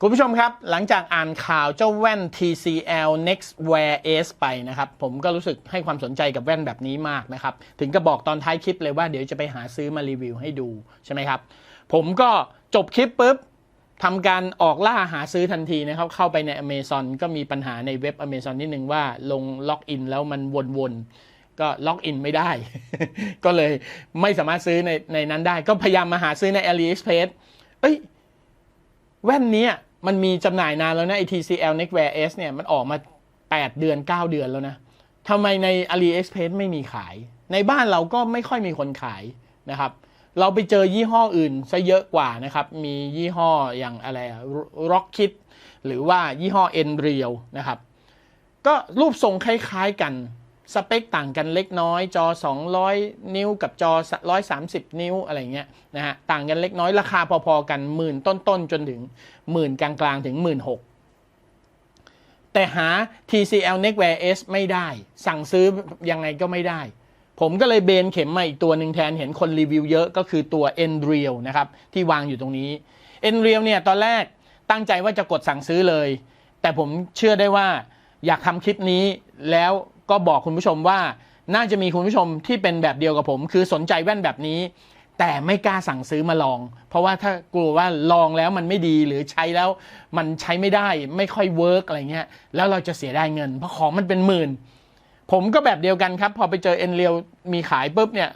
คุณผู้ชมครับ หลังจากอ่านข่าวเจ้าแว่น TCL Next Wear S ไปนะครับ ผมก็รู้สึกให้ความสนใจกับแว่นแบบนี้มากนะครับ ถึงกับบอกตอนท้ายคลิปเลยว่าเดี๋ยวจะไปหาซื้อมารีวิวให้ดูใช่ไหมครับ ผมก็จบคลิปปุ๊บทำการออกล่าหาซื้อทันทีนะครับ เข้าไปใน Amazon ก็มีปัญหาในเว็บ Amazon นิดนึงว่าลงล็อกอินแล้วมันวนๆ ก็ล็อกอินไม่ได้ ก็เลยไม่สามารถซื้อในในนั้นได้ ก็พยายามมาหาซื้อใน AliExpress เอ้ยแว่นเนี้ย มันมีจำหน่ายนานแล้วนะไอ TCL Neckwear S เนี่ยมันออกมา 8 เดือน 9 เดือนแล้วนะทำไมใน AliExpress ไม่มีขาย ในบ้านเราก็ไม่ค่อยมีคนขายนะครับ เราไปเจอยี่ห้ออื่นซะเยอะกว่านะครับ มียี่ห้ออย่างอะไร Rockit หรือว่ายี่ห้อ Nreal นะครับ ก็รูปทรงคล้ายๆกัน สเปคต่างกันเล็กน้อยจอ 200 นิ้วกับจอ 130 นิ้วอะไรเงี้ยนะฮะต่างกันเล็กน้อยราคาพอๆกันหมื่นต้นๆ จนถึงหมื่นกลางๆ ถึงหมื่นหกแต่หา TCL Neckwear S ไม่ได้ สั่งซื้อยังไงก็ไม่ได้ ผมก็เลยเบนเข็มมาอีกตัวหนึ่งแทนเห็นคนรีวิวเยอะก็คือตัว e n r e a l นะครับ ที่วางอยู่ตรงนี้ e n r e a l เนี่ยตอนแรกตั้งใจว่าจะกดสั่งซื้อเลย แต่ผมเชื่อได้ว่าอยากทำคลิปนี้แล้ว ก็บอกคุณผู้ชมว่า น่าจะมีคุณผู้ชมที่เป็นแบบเดียวกับผม คือสนใจแว่นแบบนี้ แต่ไม่กล้าสั่งซื้อมาลอง เพราะว่าถ้ากลัวว่าลองแล้วมันไม่ดีหรือใช้แล้วมันใช้ไม่ได้ไม่ค่อยเวิร์กอะไรเงี้ยแล้วเราจะเสียได้เงิน เพราะของมันเป็นหมื่น ผมก็แบบเดียวกันครับ พอไปเจอเอ็นเรียวมีขายปุ๊บเนี่ย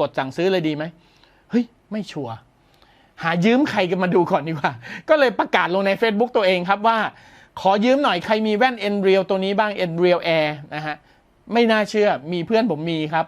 กดสั่งซื้อเลยดีไหมเฮ้ยไม่ชัวร์หายืมใครกันมาดูก่อนดีกว่า ก็เลยประกาศลงใน Facebook ตัวเองครับว่า ขอยืมหน่อยใครมีแว่น n r e a l ตัวนี้บ้าง n r e a l Air นะฮะไม่น่าเชื่อมีเพื่อนผมมีครับ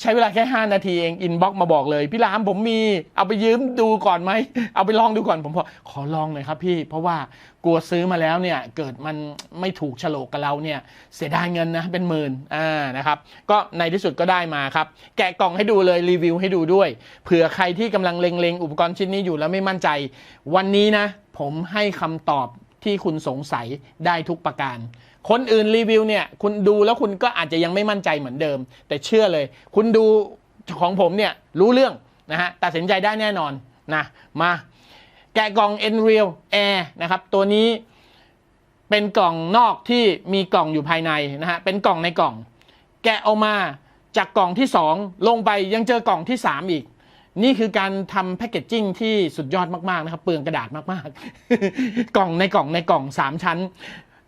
ใช้เวลาแค่ 5 นาทีเองอินบ็อกมาบอกเลย พี่รามผมมีเอาไปยืมดูก่อนไหม เอาไปลองดูก่อนผมบอขอลองหน่อยครับพี่ เพราะว่ากลัวซื้อมาแล้วเนี่ยเกิดมันไม่ถูกโฉลกกับเราเนี่ยเสียดายเงินนะเป็นหมื่นอ่านะครับก็ในที่สุดก็ได้มาครับ แกะกล่องให้ดูเลยรีวิวให้ดูด้วยเผื่อใครที่กำลังเล็งๆ อุปกรณ์ชิ้นนี้อยู่แล้วไม่มั่นใจ วันนี้นะผมให้คำตอบ ที่คุณสงสัยได้ทุกประการ คนอื่นรีวิวเนี่ย คุณดูแล้วคุณก็อาจจะยังไม่มั่นใจเหมือนเดิม แต่เชื่อเลย คุณดูของผมเนี่ยรู้เรื่องนะฮะตัดสินใจได้แน่นอนนะมาแกะกล่อง Nreal Air นะครับ ตัวนี้เป็นกล่องนอกที่มีกล่องอยู่ภายในนะฮะเป็นกล่องในกล่อง แกะออกมาจากกล่องที่ 2 ลงไปยังเจอกล่องที่ 3 อีก นี่คือการทำแพคเกจจิ้งที่สุดยอดมาก ๆ นะครับ เปลืองกระดาษมาก ๆ กล่องในกล่องในกล่อง 3 ชั้น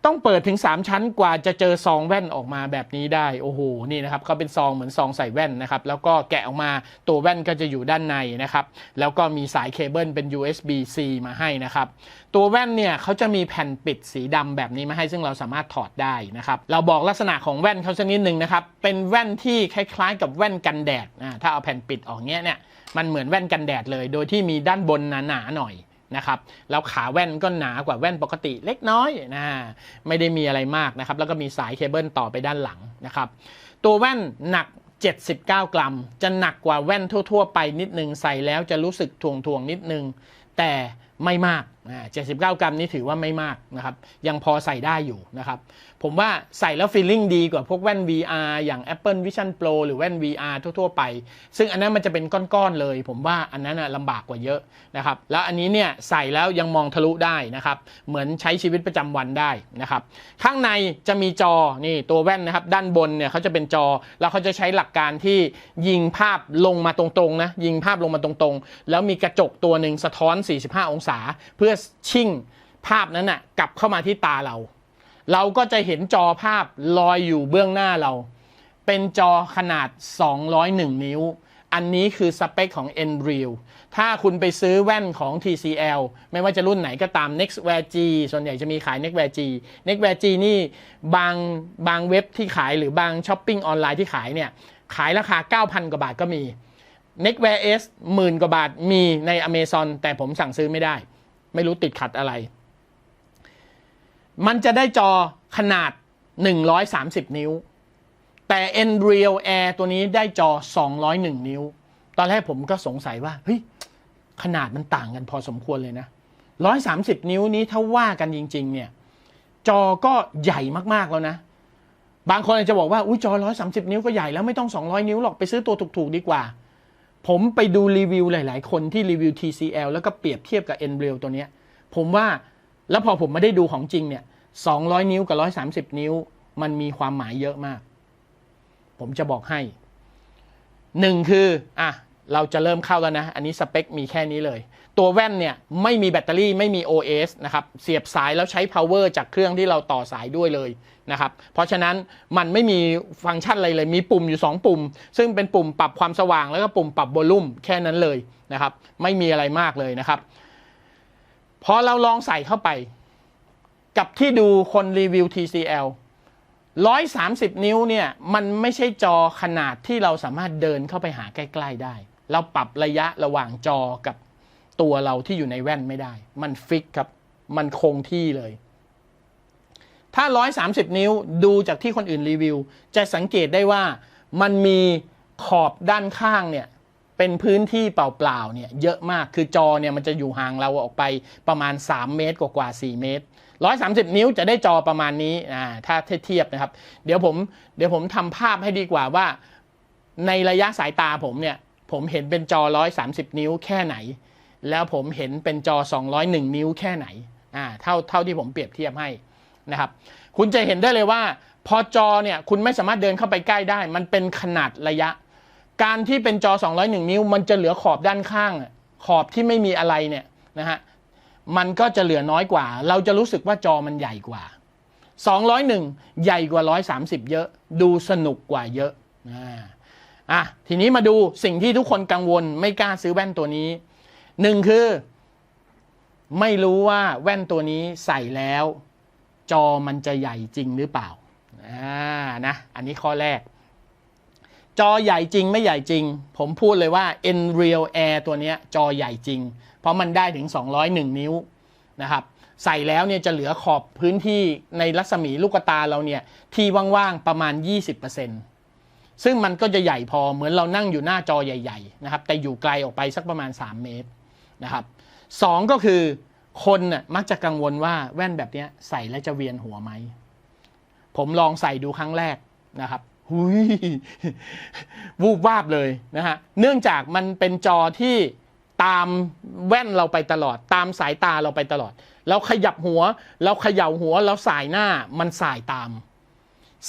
ต้องเปิดถึง 3 ชั้นกว่าจะเจอซองแว่นออกมาแบบนี้ได้โอ้โหนี่นะครับก็เป็นซองเหมือนซองใส่แว่นนะครับแล้วก็แกะออกมาตัวแว่นก็จะอยู่ด้านในนะครับแล้วก็มีสายเคเบิลเป็น USB-C มาให้นะครับตัวแว่นเนี่ยเขาจะมีแผ่นปิดสีดำแบบนี้มาให้ซึ่งเราสามารถถอดได้นะครับเราบอกลักษณะของแว่นเขาสักนิดหนึ่งนะครับเป็นแว่นที่คล้ายๆ กับแว่นกันแดดนะถ้าเอาแผ่นปิดออกเนี้ยเนี่ยมันเหมือนแว่นกันแดดเลย โดยที่มีด้านบนหนาๆหน่อย นะครับแล้วขาแว่นก็หนากว่าแว่นปกติเล็กน้อยนะไม่ได้มีอะไรมากนะครับแล้วก็มีสายเคเบิลต่อไปด้านหลังนะครับตัวแว่นหนัก 79 กรัม จะหนักกว่าแว่นทั่ว ๆ ไปนิดนึงใส่แล้วจะรู้สึกทวงๆนิดนึงแต่ไม่มาก 79 กรัมนี่ถือว่าไม่มากนะครับ ยังพอใส่ได้อยู่นะครับ ผมว่าใส่แล้วฟีลลิ่งดีกว่าพวกแว่น VR อย่าง Apple Vision Pro หรือแว่น VR ทั่ว ๆ ไป ซึ่งอันนั้นมันจะเป็นก้อนๆเลย ผมว่าอันนั้นนะลำบากกว่าเยอะนะครับ แล้วอันนี้เนี่ยใส่แล้วยังมองทะลุได้นะครับ เหมือนใช้ชีวิตประจำวันได้นะครับ ข้างในจะมีจอ นี่ตัวแว่นนะครับ ด้านบนเนี่ยเขาจะเป็นจอ แล้วเขาจะใช้หลักการที่ยิงภาพลงมาตรงๆนะ ยิงภาพลงมาตรงๆ แล้วมีกระจกตัวหนึ่งสะท้อน 45 องศา เพื่อชิ่งภาพนั้นน่ะกลับเข้ามาที่ตาเรา เราก็จะเห็นจอภาพลอยอยู่เบื้องหน้าเรา เป็นจอขนาด 201 นิ้ว อันนี้คือสเปคของ Nreal ถ้าคุณไปซื้อแว่นของ TCL ไม่ว่าจะรุ่นไหนก็ตาม Nextwear G ส่วนใหญ่จะมีขาย Nextwear G Nextwear G นี่บางบางเว็บที่ขายหรือบางช้อปปิ้งออนไลน์ที่ขายเนี่ย ขายราคา 9,000 กว่าบาทก็มี Nextwear S หมื่นกว่าบาทมีใน Amazon แต่ผมสั่งซื้อไม่ได้ ไม่รู้ติดขัดอะไร มันจะได้จอขนาด 130 นิ้ว แต่ Nreal Air ตัวนี้ได้จอ 201 นิ้ว ตอนแรกผมก็สงสัยว่าเฮ้ยขนาดมันต่างกันพอสมควรเลยนะ 130 นิ้วนี้ถ้าว่ากันจริง ๆ เนี่ย จอก็ใหญ่มากๆแล้วนะ บางคนอาจจะบอกว่าอุ้ยจอ 130 นิ้วก็ใหญ่แล้วไม่ต้อง 200 นิ้วหรอกไปซื้อตัวถูกๆดีกว่า ผมไปดูรีวิวหลาย ๆ คนที่รีวิว TCL แล้วก็เปรียบเทียบกับ Nreal ตัวเนี้ย ผมว่าแล้วพอผมไม่ได้ดูของจริงเนี่ย 200 นิ้วกับ 130 นิ้ว มันมีความหมายเยอะมาก ผมจะบอกให้หนึ่งคือ อะ เราจะเริ่มเข้าแล้วนะ อันนี้สเปคมีแค่นี้เลย ตัวแว่นเนี่ยไม่มีแบตเตอรี่ไม่มี OS นะครับ เสียบสายแล้วใช้ power จากเครื่องที่เราต่อสายด้วยเลยนะครับ เพราะฉะนั้นมันไม่มีฟังก์ชันอะไรเลย มีปุ่มอยู่ 2 ปุ่ม ซึ่งเป็นปุ่มปรับความสว่างแล้วก็ปุ่มปรับโวลูมแค่นั้นเลยนะครับ ไม่มีอะไรมากเลยนะครับ พอเราลองใส่เข้าไป กับที่ดูคนรีวิว TCL 130 นิ้วเนี่ยมันไม่ใช่จอขนาดที่เราสามารถเดินเข้าไปหาใกล้ ๆ ได้ เราปรับระยะระหว่างจอกับตัวเราที่อยู่ในแว่นไม่ได้ มันฟิกครับ มันคงที่เลย ถ้า 130 นิ้วดูจากที่คนอื่นรีวิว จะสังเกตได้ว่ามันมีขอบด้านข้างเนี่ยเป็นพื้นที่เปล่าๆเนี่ยเยอะมาก คือจอเนี่ยมันจะอยู่ห่างเราออกไปประมาณ 3 เมตรกว่าๆ4เมตร 130 นิ้วจะได้จอประมาณนี้อ่าถ้าเทียบนะครับ เดี๋ยวผมเดี๋ยวผมทำภาพให้ดีกว่าว่า ในระยะสายตาผมเนี่ย ผมเห็นเป็นจอ 130 นิ้วแค่ไหน แล้วผมเห็นเป็นจอ 201 นิ้วแค่ไหนอ่าเท่าเท่าที่ผมเปรียบเทียบให้นะครับคุณจะเห็นได้เลยว่า พอจอเนี่ยคุณไม่สามารถเดินเข้าไปใกล้ได้ มันเป็นขนาดระยะ การที่เป็นจอ 201 นิ้ว มันจะเหลือขอบด้านข้าง ขอบที่ไม่มีอะไรเนี่ยนะฮะมันก็จะเหลือน้อยกว่า เราจะรู้สึกว่าจอมันใหญ่กว่า 201 ใหญ่กว่า 130 เยอะ ดูสนุกกว่าเยอะอ่า อะทีนี้มาดูสิ่งที่ทุกคนกังวลไม่กล้าซื้อแว่นตัวนี้หนึ่งคือ ไม่รู้ว่าแว่นตัวนี้ใส่แล้ว จอมันจะใหญ่จริงหรือเปล่าอ่านะอันนี้ข้อแรก จอใหญ่จริงไม่ใหญ่จริง ผมพูดเลยว่า Nreal Air ตัวนี้จอใหญ่จริง เพราะมันได้ถึง 201 นิ้วนะครับใส่แล้วเนี่ยจะเหลือขอบพื้นที่ในรัศมีลูกตาเราเนี่ยที่ว่างๆประมาณ 20% ซึ่งมันก็จะใหญ่พอเหมือนเรานั่งอยู่หน้าจอใหญ่ๆนะครับแต่อยู่ไกลออกไปสักประมาณ 3 เมตรนะครับสองก็คือคนน่ะมักจะกังวลว่าแว่นแบบนี้ใส่แล้วจะเวียนหัวไหม ผมลองใส่ดูครั้งแรกนะครับหุยวูบวาบเลยนะฮะเนื่องจากมันเป็นจอที่ตามแว่นเราไปตลอด ตามสายตาเราไปตลอด เราขยับหัว เราเขย่าหัว เราสายหน้ามันสายตาม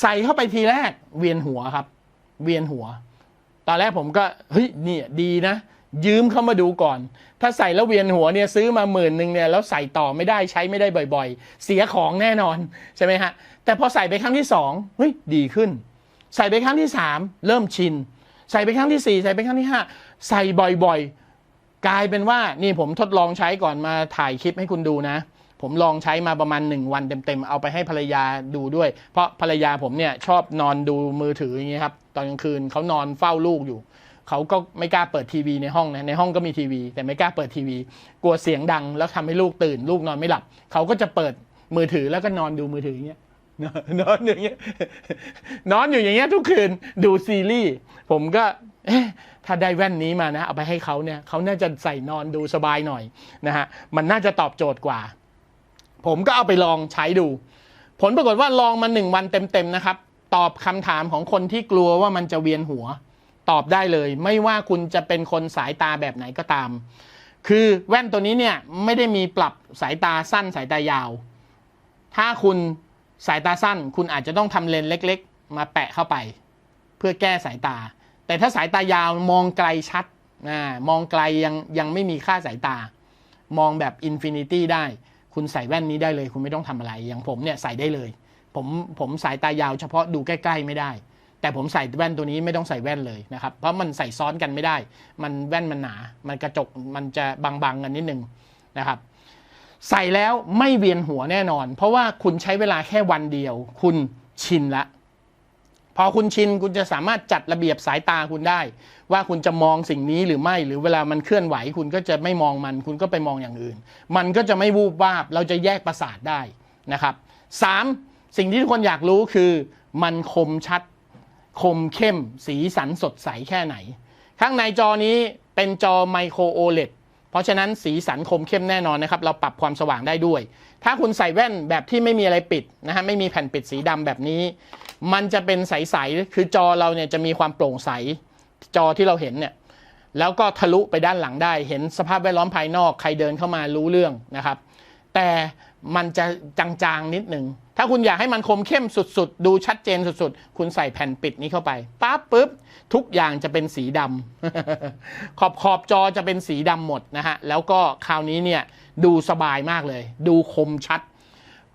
ใส่เข้าไปทีแรกเวียนหัวครับ เวียนหัว ตอนแรกผมก็เฮ้ยเนี่ยดีนะ ยืมเข้ามาดูก่อน ถ้าใส่แล้วเวียนหัวเนี่ยซื้อมาหมื่นหนึ่งเนี่ยแล้วใส่ต่อไม่ได้ใช้ไม่ได้บ่อยๆ เสียของแน่นอนใช่ไหมฮะแต่พอใส่ไปครั้งที่สองเฮ้ยดีขึ้น ใส่ไปครั้งที่สามเริ่มชิน ใส่ไปครั้งที่สี่ใส่ไปครั้งที่ห้าใส่บ่อยๆ กลายเป็นว่านี่ผมทดลองใช้ก่อนมาถ่ายคลิปให้คุณดูนะ ผมลองใช้มาประมาณ 1 วันเต็มๆ เอาไปให้ภรรยาดูด้วย เพราะภรรยาผมเนี่ยชอบนอนดูมือถืออย่างเงี้ยครับตอนกลางคืนเขานอนเฝ้าลูกอยู่เขาก็ไม่กล้าเปิดทีวีในห้องนะในห้องก็มีทีวี แต่ไม่กล้าเปิดทีวี กลัวเสียงดังแล้วทำให้ลูกตื่น ลูกนอนไม่หลับเขาก็จะเปิดมือถือแล้วก็นอนดูมือถืออย่างเงี้ยนอนอย่างเงี้ยนอนอยู่อย่างเงี้ยทุกคืนดูซีรีส์ผมก็ถ้าได้แว่นนี้มานะเอาไปให้เขาเนี่ยเขาน่าจะใส่นอนดูสบายหน่อยนะฮะมันน่าจะตอบโจทย์กว่า ผมก็เอาไปลองใช้ดู ผลปรากฏว่าลองมาหนึ่งวันเต็มๆนะครับ ตอบคำถามของคนที่กลัวว่ามันจะเวียนหัว ตอบได้เลย ไม่ว่าคุณจะเป็นคนสายตาแบบไหนก็ตาม คือแว่นตัวนี้เนี่ยไม่ได้มีปรับสายตาสั้นสายตายาว ถ้าคุณสายตาสั้น คุณอาจจะต้องทำเลนเล็ก ๆ มาแปะเข้าไป เพื่อแก้สายตา แต่ถ้าสายตายาวมองไกลชัดนะมองไกลยังยังไม่มีค่าสายตา มองแบบอินฟินิตี้ได้ คุณใส่แว่นนี้ได้เลย คุณไม่ต้องทำอะไร อย่างผมเนี่ยใส่ได้เลย ผมผมสายตายาวเฉพาะดูใกล้ ๆ ไม่ได้ แต่ผมใส่แว่นตัวนี้ไม่ต้องใส่แว่นเลยนะครับ เพราะมันใส่ซ้อนกันไม่ได้ มันแว่นมันหนา มันกระจกมันจะบางๆกันนิดนึงนะครับ ใส่แล้วไม่เวียนหัวแน่นอน เพราะว่าคุณใช้เวลาแค่วันเดียว คุณชินละ พอคุณชินคุณจะสามารถจัดระเบียบสายตาคุณได้ ว่าคุณจะมองสิ่งนี้หรือไม่ หรือเวลามันเคลื่อนไหว คุณก็จะไม่มองมัน คุณก็ไปมองอย่างอื่น มันก็จะไม่วูบวาบ เราจะแยกประสาทได้นะครับสามสิ่งที่ทุกคนอยากรู้คือมันคมชัด คมเข้ม สีสันสดใสแค่ไหน ข้างในจอนี้เป็นจอไมโครโอเลด เพราะฉะนั้นสีสันคมเข้มแน่นอนนะครับ เราปรับความสว่างได้ด้วย ถ้าคุณใส่แว่นแบบที่ไม่มีอะไรปิดนะฮะไม่มีแผ่นปิดสีดำแบบนี้ มันจะเป็นใสๆคือจอเราเนี่ยจะมีความโปร่งใสจอที่เราเห็นเนี่ยแล้วก็ทะลุไปด้านหลังได้ เห็นสภาพแวดล้อมภายนอกใครเดินเข้ามารู้เรื่องนะครับ แต่ มันจะจางๆนิดหนึ่ง ถ้าคุณอยากให้มันคมเข้มสุดๆ ดูชัดเจนสุดๆ คุณใส่แผ่นปิดนี้เข้าไปปั๊บปุ๊บ ทุกอย่างจะเป็นสีดำขอบขอบจอจะเป็นสีดำหมดนะฮะ แล้วก็คราวนี้เนี่ย ดูสบายมากเลย ดูคมชัด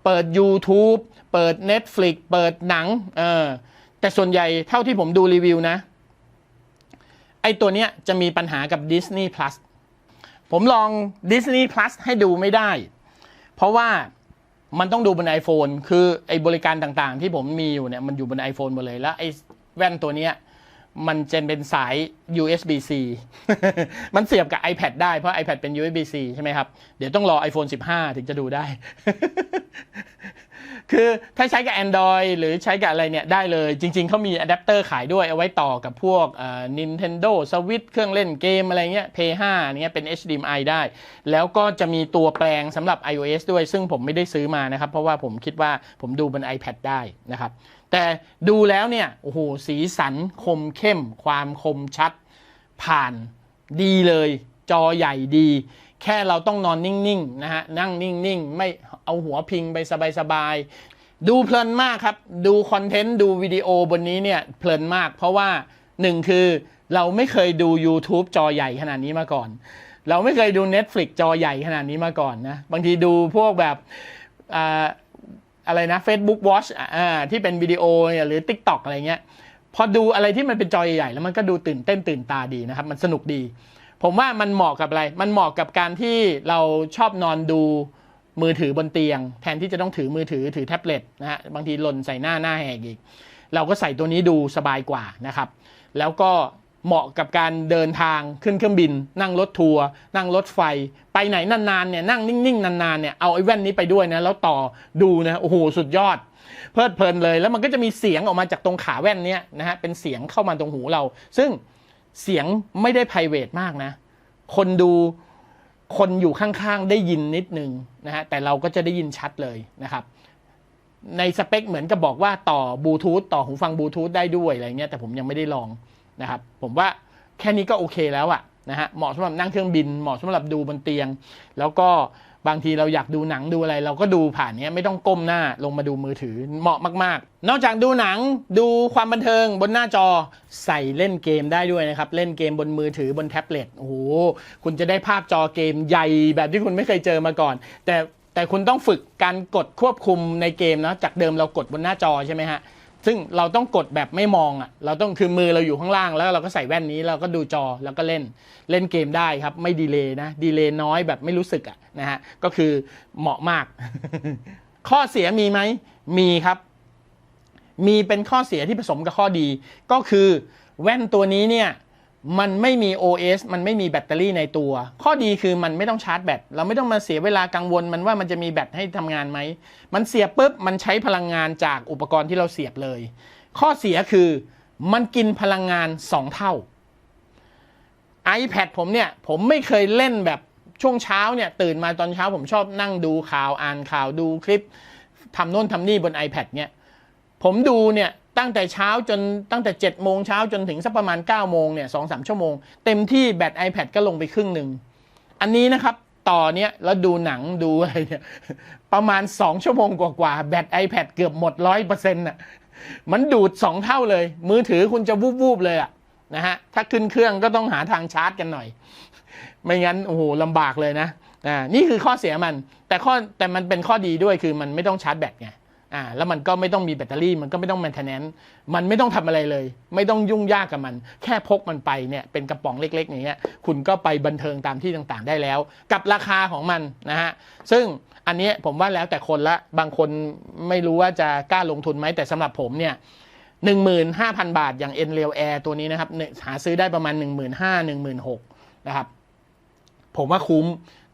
เปิด YouTube เปิด Netflix เปิดหนัง เออ แต่ส่วนใหญ่เท่าที่ผมดูรีวิวนะ ไอตัวเนี้ยจะมีปัญหากับ Disney Plus ผมลอง Disney Plus ให้ดูไม่ได้ เพราะว่ามันต้องดูบน iPhone คือไอ้บริการต่างๆ ที่ผมมีอยู่เนี่ยมันอยู่บน iPhone หมดเลยแล้วไอ้แว่นตัวเนี้ยมันจะเป็นสาย USB-C มันเสียบกับ iPad ได้เพราะ iPad เป็น USB-C ใช่ไหมครับ เดี๋ยวต้องรอ iPhone 15 ถึงจะดูได้ คือถ้าใช้กับ Android หรือใช้กับอะไรเนี่ยได้เลย จริง ๆเขามีอะแดปเตอร์ขายด้วยเอาไว้ต่อกับพวก Nintendo Switch เครื่องเล่นเกมอะไรเงี้ย Play 5เนี้ยเป็น HDMI ได้ แล้วก็จะมีตัวแปลงสำหรับ iOS ด้วย ซึ่งผมไม่ได้ซื้อมานะครับ เพราะว่าผมคิดว่าผมดูบน iPad ได้นะครับ แต่ดูแล้วเนี่ย โอ้โห สีสันคมเข้ม ความคมชัดผ่านดีเลย จอใหญ่ดี แค่เราต้องนอนนิ่งๆนะฮะนั่งนิ่งๆ ไม่เอาหัวพิงไปสบายๆ ดูเพลินมากครับ ดูคอนเทนต์ดูวิดีโอบนนี้เนี่ยเพลินมาก เพราะว่าหนึ่งคือเราไม่เคยดู YouTube จอใหญ่ขนาดนี้มาก่อน เราไม่เคยดู Netflix จอใหญ่ขนาดนี้มาก่อนนะบางทีดูพวกแบบออะไรนะ Facebook Watch อ่าที่เป็นวิดีโอเนี่ยหรือ TikTok อะไรเงี้ยพอดูอะไรที่มันเป็นจอใหญ่ๆแล้วมันก็ดูตื่นเต้นตื่นตาดีนะครับ มันสนุกดี ผมว่ามันเหมาะกับอะไร มันเหมาะกับการที่เราชอบนอนดูมือถือบนเตียง แทนที่จะต้องถือมือถือถือแท็บเล็ตนะฮะบางทีหล่นใส่หน้าหน้าแหกอีก เราก็ใส่ตัวนี้ดูสบายกว่านะครับ แล้วก็เหมาะกับการเดินทางขึ้นเครื่องบิน นั่งรถทัวร์นั่งรถไฟ ไปไหนนานๆเนี่ยนั่งนิ่งๆนานๆเนี่ยเอาไอ้แว่นนี้ไปด้วยนะแล้วต่อดูนะโอ้โหสุดยอด เพลิดเพลินเลย แล้วมันก็จะมีเสียงออกมาจากตรงขาแว่นเนี้ยนะฮะเป็นเสียงเข้ามาตรงหูเรา ซึ่ง เสียงไม่ได้ p r i v a t มากนะ คนดูคนอยู่ข้างๆ ได้ยินนิดนึงนะฮะ แต่เราก็จะได้ยินชัดเลยนะครับ ในสเปคเหมือนกับบอกว่าต่อบลูทูธต่อหูฟังบลูทูธได้ด้วยอะไรเงี้ย แต่ผมยังไม่ได้ลองนะครับ ผมว่าแค่นี้ก็โอเคแล้วอะนะฮะ เหมาะสำหรับนั่งเครื่องบิน เหมาะสำหรับดูบนเตียง แล้วก็ บางทีเราอยากดูหนังดูอะไร เราก็ดูผ่านเนี้ยไม่ต้องก้มหน้าลงมาดูมือถือเหมาะมาก ๆ นอกจากดูหนังดูความบันเทิงบนหน้าจอใส่เล่นเกมได้ด้วยนะครับ เล่นเกมบนมือถือบนแท็บเล็ตโอ้โหคุณจะได้ภาพจอเกมใหญ่แบบที่คุณไม่เคยเจอมาก่อน แต่แต่คุณต้องฝึกการกดควบคุมในเกมนะจากเดิมเรากดบนหน้าจอใช่ไหมฮะ ซึ่งเราต้องกดแบบไม่มองอะเราต้องคือมือเราอยู่ข้างล่างแล้วเราก็ใส่แว่นนี้เราก็ดูจอแล้วก็เล่นเล่นเกมได้ครับ ไม่ดีเลย์นะดีเลย์น้อยแบบไม่รู้สึกอะนะฮะก็คือเหมาะมาก ข้อเสียมีไหมมีครับ มีเป็นข้อเสียที่ผสมกับข้อดี ก็คือแว่นตัวนี้เนี่ย มันไม่มี OS มันไม่มีแบตเตอรี่ในตัว ข้อดีคือมันไม่ต้องชาร์จแบต เราไม่ต้องมาเสียเวลากังวลมันว่ามันจะมีแบตให้ทำงานไหม มันเสียบปุ๊บ มันใช้พลังงานจากอุปกรณ์ที่เราเสียบเลย ข้อเสียคือมันกินพลังงาน 2 เท่า iPad ผมเนี่ย ผมไม่เคยเล่นแบบช่วงเช้าเนี่ย ตื่นมาตอนเช้าผมชอบนั่งดูข่าวอ่านข่าวดูคลิปทำโน่นทำนี่บน iPad เนี่ย ผมดูเนี่ย ตั้งแต่เช้าจนตั้งแต่7จ็ดโมงเช้าจนถึงสักประมาณ9ก้าโมงเนี่ยสองสามชั่วโมง เต็มที่แบต iPad ก็ลงไปครึ่งหนึ่ง อันนี้นะครับต่อเนี้ยแล้วดูหนังดูอะไรเนี่ยประมาณ 2 ชั่วโมงกว่าๆแบต iPad เกือบหมดร้อยเปอร์เซ็นต์่ะมันดูด 2 เท่าเลย มือถือคุณจะวูบๆเลยอะนะฮะถ้าขึ้นเครื่องก็ต้องหาทางชาร์จกันหน่อย ไม่งั้นโอ้โหลำบากเลยนะอ่านี่คือข้อเสียมัน แต่ข้อแต่มันเป็นข้อดีด้วยคือมันไม่ต้องชาร์จแบตไง อ่าแล้วมันก็ไม่ต้องมีแบตเตอรี่มันก็ไม่ต้อง maintenance มันไม่ต้องทำอะไรเลย ไม่ต้องยุ่งยากกับมัน แค่พกมันไปเนี่ยเป็นกระป๋องเล็กๆอย่างเงี้ยคุณก็ไปบันเทิงตามที่ต่างๆ ได้แล้ว กับราคาของมันนะฮะซึ่งอันนี้ผมว่าแล้วแต่คนละบางคนไม่รู้ว่าจะกล้าลงทุนไหมแต่สำหรับผมเนี่ย15,000 บาทอย่าง n r e a l Air ตัวนี้นะครับหาซื้อได้ประมาณ 15,000 16,000นะครับผมว่าคุ้ม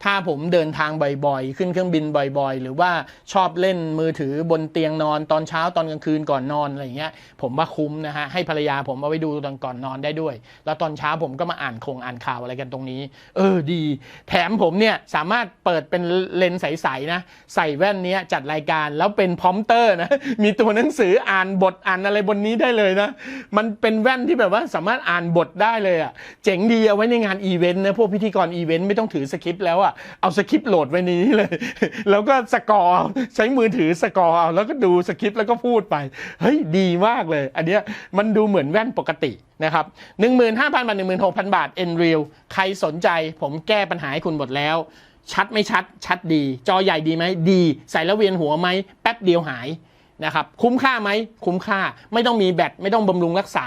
ถ้าผมเดินทางบ่อยๆ ขึ้นเครื่องบินบ่อยๆ หรือว่าชอบเล่นมือถือบนเตียงนอนตอนเช้าตอนกลางคืนก่อนนอนอะไรเงี้ย ผมว่าคุ้มนะฮะให้ภรรยาผมเอาไว้ดูตอนก่อนนอนได้ด้วย แล้วตอนเช้าผมก็มาอ่านคงอ่านข่าวอะไรกันตรงนี้ เออดี แถมผมเนี่ยสามารถเปิดเป็นเลนส์ใสๆนะใส่แว่นนี้จัดรายการแล้วเป็นพร้อมเตอร์นะมีตัวหนังสืออ่านบทอ่านอะไรบนนี้ได้เลยนะ มันเป็นแว่นที่แบบว่าสามารถอ่านบทได้เลยอะ่ะเจ๋งดีเอาไว้ในงานอีเวนต์นะพวกพิธีกรอีเวนต์ไม่ต้องถือสคริปต์แล้วอะ่ะเอาสคริปต์โหลดไว้ในนี้เลย แล้วก็สกอร์ใช้มือถือสกอร์เอาแล้วก็ดูสคริปต์แล้วก็พูดไป เฮ้ยดีมากเลย อันเนี้ยมันดูเหมือนแว่นปกตินะครับ15,000 บาท 16,000 บาท n r e a l ใครสนใจผมแก้ปัญหาให้คุณหมดแล้ว ชัดไม่ชัด ชัดดี จอใหญ่ดีไหมดี ใส่แล้วเวียนหัวไหม แป๊บเดียวหายนะครับคุ้มค่าไหมคุ้มค่าไม่ต้องมีแบตไม่ต้องบำรุงรักษา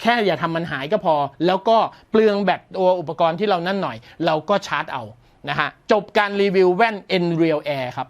แค่อย่าทำมันหายก็พอ แล้วก็เปลืองแบตตัวอุปกรณ์ที่เรานั่นหน่อย เราก็ชาร์จเอา นะฮะจบการรีวิวแว่น n Real Air ครับ